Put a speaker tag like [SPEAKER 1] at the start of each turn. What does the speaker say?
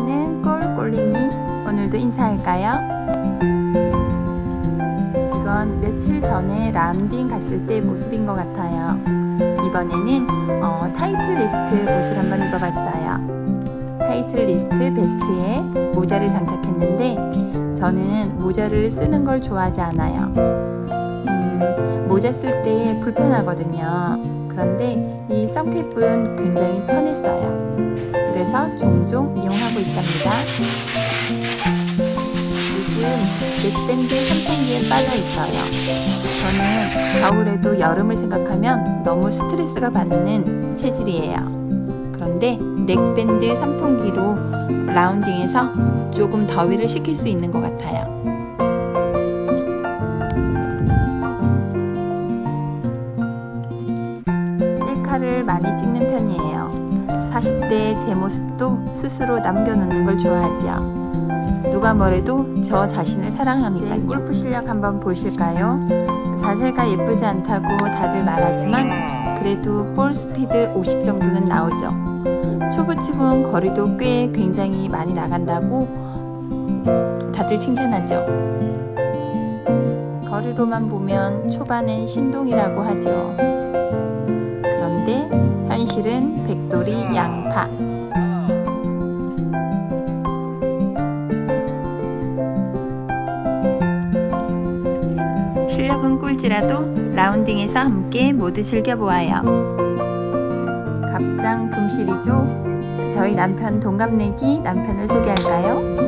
[SPEAKER 1] 사랑하는 꼴꼴리니 오늘도 인사할까요? 이건 며칠 전에 람딘 갔을 때 모습인 것 같아요. 이번에는 어, 타이틀 리스트 옷을 한번 입어봤어요. 타이틀 리스트 베스트에 모자를 장착했는데 저는 모자를 쓰는 걸 좋아하지 않아요. 음, 모자 쓸 때 불편하거든요. 그런데 이 썬캡은 굉장히 편했어요. 그래서 종종 이용하고 있답니다. 요즘 넥밴드 선풍기에 빠져 있어요. 저는 겨울에도 여름을 생각하면 너무 스트레스가 받는 체질이에요. 그런데 넥밴드 선풍기로 라운딩해서 조금 더위를 식힐 수 있는 것 같아요. 셀카를 많이 찍는 편이에요. 40대 제 모습도 스스로 남겨놓는 걸 좋아하지요. 누가 뭐래도 저 자신을 사랑합니다. 제 골프 실력 한번 보실까요? 자세가 예쁘지 않다고 다들 말하지만 그래도 볼 스피드 50 정도는 나오죠. 초보치곤 거리도 꽤 굉장히 많이 나간다고 다들 칭찬하죠. 거리로만 보면 초반엔 신동이라고 하죠. 현실은 백돌이 양파. 실력은 꿀지라도 라운딩에서 함께 모두 즐겨보아요. 갑장 금실이죠. 저희 남편 동갑내기 남편을 소개할까요?